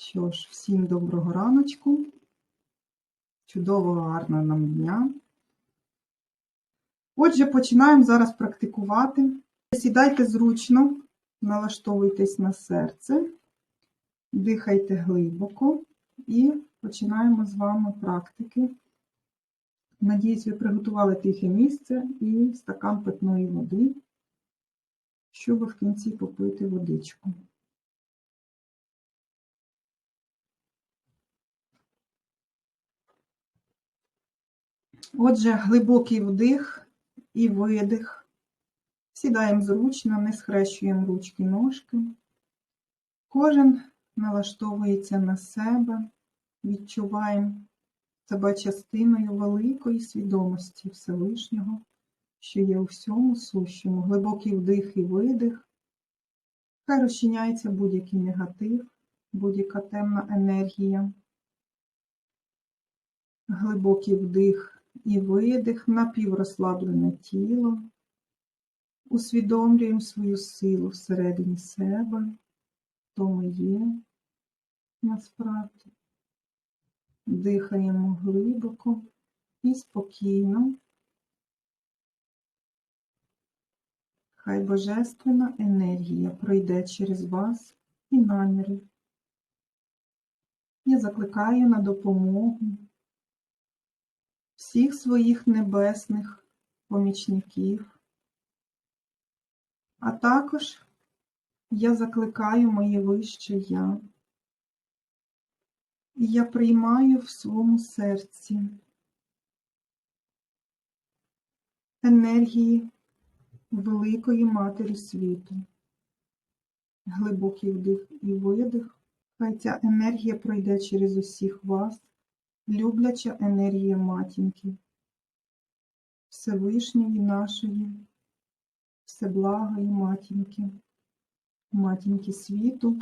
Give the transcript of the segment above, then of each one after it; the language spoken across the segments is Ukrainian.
Що ж, всім доброго раночку, чудового, гарного нам дня. Отже, починаємо зараз практикувати. Сідайте зручно, налаштовуйтесь на серце, дихайте глибоко і починаємо з вами практики. Надіюсь, ви приготували тихе місце і стакан питної води, щоб в кінці попити водичку. Отже, глибокий вдих і видих. Сідаємо зручно, не схрещуємо ручки ножки. Кожен налаштовується на себе, відчуваємо себе частиною великої свідомості Всевишнього, що є у всьому сущому. Глибокий вдих і видих. Хай розчиняється будь-який негатив, будь-яка темна енергія. Глибокий вдих і видих, напіврозслаблене тіло. Усвідомлюємо свою силу всередині себе, хто ми є насправді. Дихаємо глибоко і спокійно. Хай божественна енергія пройде через вас і наміри. Я закликаю на допомогу всіх своїх небесних помічників, а також я закликаю моє вище я. І я приймаю в своєму серці енергії Великої Матері світу, глибокий вдих і видих. Хай ця енергія пройде через усіх вас, любляча енергія матінки, Всевишньої нашої, всеблагої матінки, матінки світу,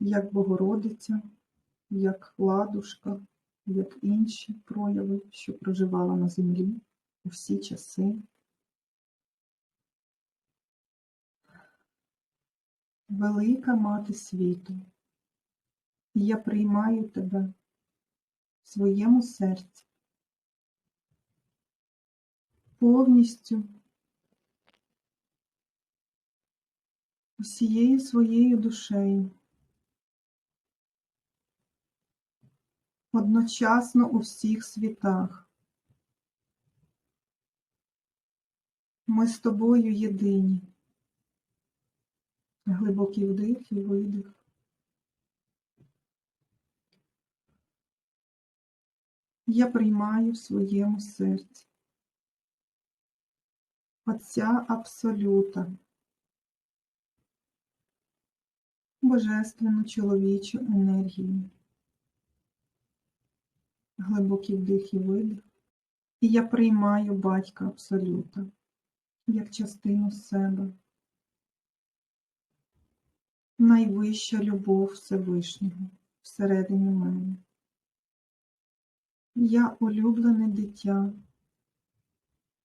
як Богородиця як ладушка, як інші прояви, що проживала на землі у всі часи. Велика мати світу, я приймаю тебе в своєму серці, повністю усією своєю душею. одночасно у всіх світах. Ми з тобою єдині. Глибокий вдих і видих. Я приймаю в своєму серці Отця Абсолюта, Божественну чоловічу енергію глибокий вдих і видих. І я приймаю батька Абсолюта як частину себе. Найвища любов Всевишнього всередині мене. Я улюблене дитя,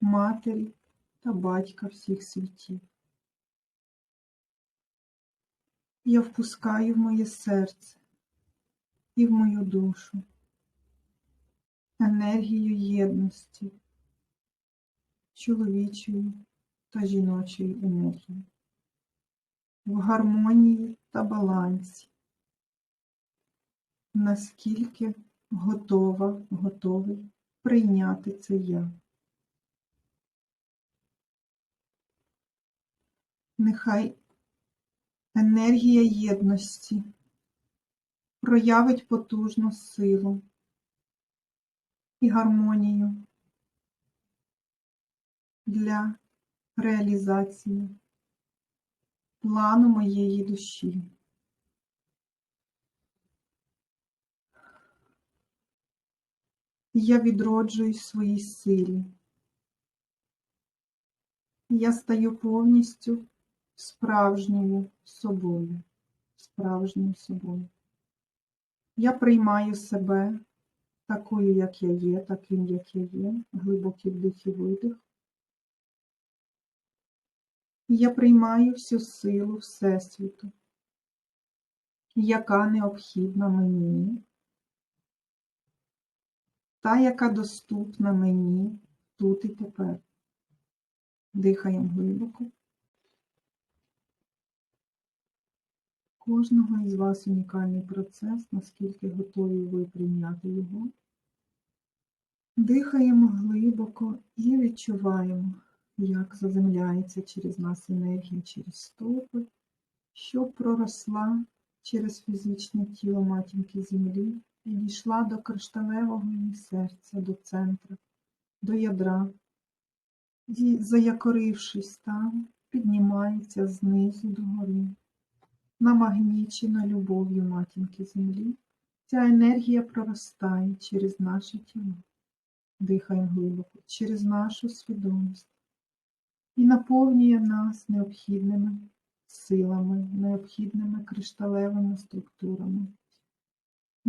матері та батька всіх світів. Я впускаю в моє серце і в мою душу енергію єдності, чоловічої та жіночої енергії, в гармонії та балансі, наскільки готова, готовий прийняти це я. Нехай енергія єдності проявить потужну силу і гармонію для реалізації плану моєї душі. Я відроджуюсь в своїй силі. Я стаю повністю справжньою собою, справжньою собою. Я приймаю себе такою, як я є, таким, як я є, глибокий вдих і видих. Я приймаю всю силу Всесвіту, яка необхідна мені, та, яка доступна мені тут і тепер. Дихаємо глибоко. Кожного із вас унікальний процес, наскільки готові ви прийняти його. Дихаємо глибоко і відчуваємо, як заземляється через нас енергія через стопи, щоб проросла через фізичне тіло матінки землі і дійшла до кришталевого її серця, до центра, до ядра. І, заякорившись там, піднімається знизу до гори. Намагнічена любов'ю матінки землі, ця енергія проростає через наше тіло. Дихаємо глибоко, через нашу свідомість і наповнює нас необхідними силами, необхідними кришталевими структурами,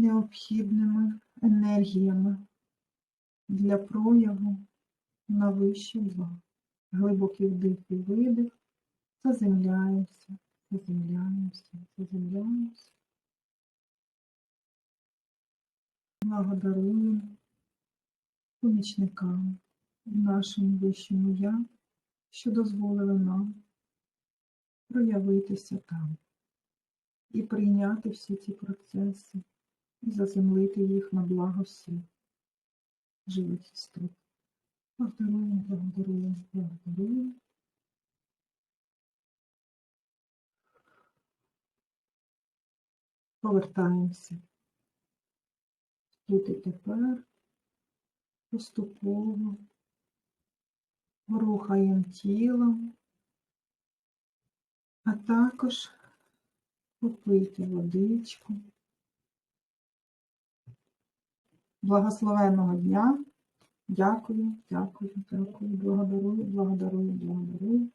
необхідними енергіями для прояву на вище зло. Глибокий вдих і видих, заземляємося, заземляємося, заземляємося. Благодаруємо помічникам нашому вищому я, що дозволили нам проявитися там і прийняти всі ці процеси, і заземлити їх на благо всіх живих істот. Благодаруємо, благодаруємо, благодаруємо. Повертаємося тут і тепер поступово рухаємо тілом, а також попийте водичку. Благословенного дня. Дякую, дякую, дякую, благодарую, благодарую, благодарую.